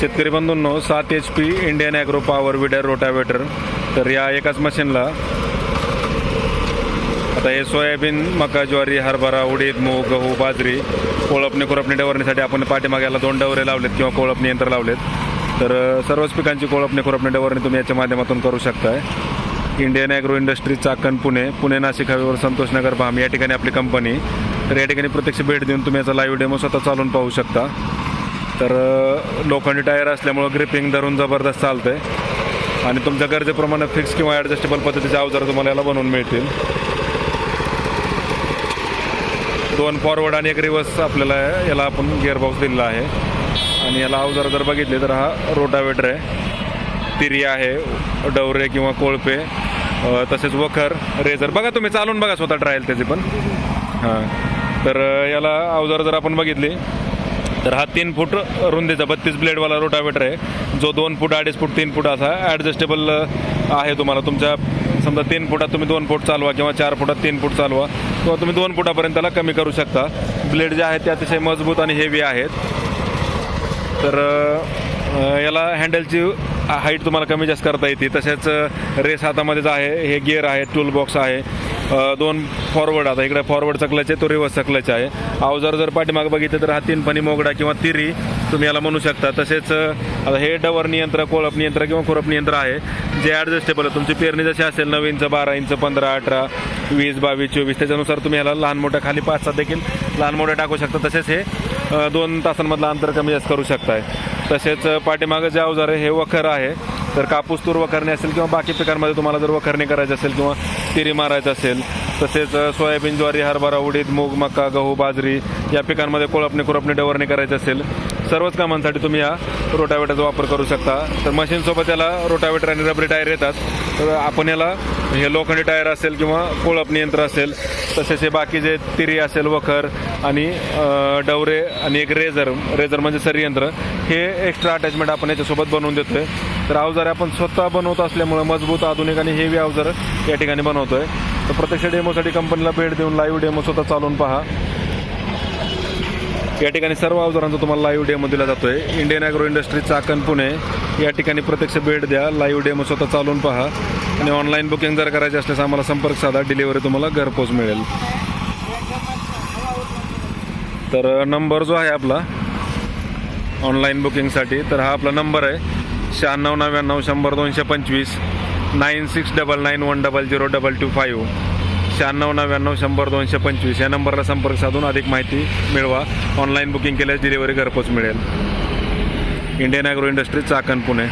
शेतकरी बंधूंनो सात H P Indian Agro power weeder rotavator तर या एकाच मशीनला आता हे सोयाबीन मका ज्वारी हरभरा उडीद मूग गहू बाजरी कोळपणी खुरपणी डवरणीसाठी आपण पाठीमाग्याला दोन डवरे लावलेत किंवा कोळपणी यंत्र लावलेत. तर सर्वच पिकांची कोळपणी खुरपणी डवरणी तुम्ही याच्या माध्यमातून करू शकताय. Indian Agro Industry Chakan Pune Pune Nashik however Santosh Nagar Bham या ठिकाणी आपली कंपनी तर या ठिकाणी प्रत्यक्ष भेट देऊन तुम्ही याचा लाईव्ह डेमो स्वतः चालून पाहू शकता. तर लोखंडी टायर असल्यामुळं ग्रिपिंग धरून जबरदस्त चालतंय. आणि तुमच्या गरजेप्रमाणे फिक्स किंवा ॲडजस्टेबल पद्धतीचे अवजार तुम्हाला याला बनवून मिळतील. दोन फॉरवर्ड आणि एक रिव्हर्स आपल्याला याला आपण गिअरबॉक्स दिलेला आहे. आणि याला अवजार जर बघितले तर हा रोटावेटर आहे. तिरी आहे डवरे किंवा कोळपे तसेच वखर रेझर बघा तुम्ही चालून बघा स्वतः ट्रायल त्याची पण. हां. तर याला अवजार जर आपण बघितली तर हा तीन फूट रुंदीचा बत्तीस ब्लेडवाला रोटावेटर आहे. जो दोन फूट अडीच फूट तीन फूट असा ॲडजस्टेबल आहे तुम्हाला. तुमच्या समजा तीन फुटात तुम्ही दोन फूट चालवा किंवा चार फुटात तीन फूट चालवा किंवा तुम्ही दोन फुटापर्यंत त्याला कमी करू शकता. ब्लेड जे आहेत ते अतिशय मजबूत आणि हेवी आहेत. तर याला हँडलची हाईट तुम्हाला कमी जास्त करता येते. तसेच रेस हातामध्येच आहे. हे गिअर आहे टूल बॉक्स आहे. दोन फॉरवर्ड आता इकडे फॉरवर्डचा क्लच आहे तो रिव्हर्सचा क्लच आहे. अवजार जर पाठीमागं बघितलं तर हा तीन फणी मोगडा किंवा तिरी तुम्ही याला म्हणू शकता. तसेच आता हे डवर नियंत्र कोळप नियंत्र किंवा खुरप नियंत्र आहे. जे ॲडजस्टेबल आहे तुमची पेरणी जशी असेल नऊ इंच बारा इंच पंधरा अठरा वीस बावीस चोवीस त्याच्यानुसार तुम्ही याला लहान मोठ्या खाली पाच सात देखील लहान मोठ्या टाकू शकता. तसेच हे दोन तासांमधलं अंतर कमी जास्त करू शकताय. तसेच पाठीमागं जे अवजार आहे हे वखर आहे. तर कापूस तूर वखरणी असेल किंवा बाकी पिकांमध्ये तुम्हाला जर वखरणी करायची असेल किंवा तिरी मारायचं असेल तसेच सोयाबीन ज्वारी हरभरा उडीद मूग मका गहू बाजरी या पिकांमध्ये कोळपणी कुरपणे डवरणी करायची असेल सर्वच कामांसाठी तुम्ही या रोटावेटरचा वापर करू शकता. तर मशीनसोबत याला रोटावेटर आणि रबरी टायर येतात. तर आपण याला हे लोखंडी टायर असेल किंवा कोळपणी यंत्र असेल तसेच हे बाकी जे तिरी असेल वखर आणि डवरे आणि एक रेझर रेझर म्हणजे सरी यंत्र हे एक्स्ट्रा अटॅचमेंट आपण याच्यासोबत बनवून देतोय. तर अवजार आपण स्वतः बनवत असल्यामुळं मजबूत आधुनिक आणि हेवी अवजार या ठिकाणी बनवतोय. तर प्रत्यक्ष डेमोसाठी कंपनीला भेट देऊन लाईव्ह डेमो स्वतः चालवून पहा. या ठिकाणी सर्व अवजारांचा तुम्हाला लाईव्ह डेमो दिला जातोय. Indian Agro Industry Chakan Pune. या ठिकाणी प्रत्यक्ष भेट द्या. लाईव्ह डेमो स्वतः चालवून पहा. आणि ऑनलाईन बुकिंग जर करायची असल्यास आम्हाला संपर्क साधा. डिलिव्हरी तुम्हाला घरपोच मिळेल. तर नंबर जो आहे आपला ऑनलाईन बुकिंगसाठी तर हा आपला नंबर आहे. शहाण्णव नव्याण्णव शंभर दोनशे पंचवीस nine six double nine one double zero double two five शहाण्णव नव्याण्णव शंभर दोनशे पंचवीस. या नंबरला संपर्क साधून अधिक माहिती मिळवा. ऑनलाईन बुकिंग केल्यास डिलिव्हरी घरपोच मिळेल. Indian Agro Industry Chakan Pune.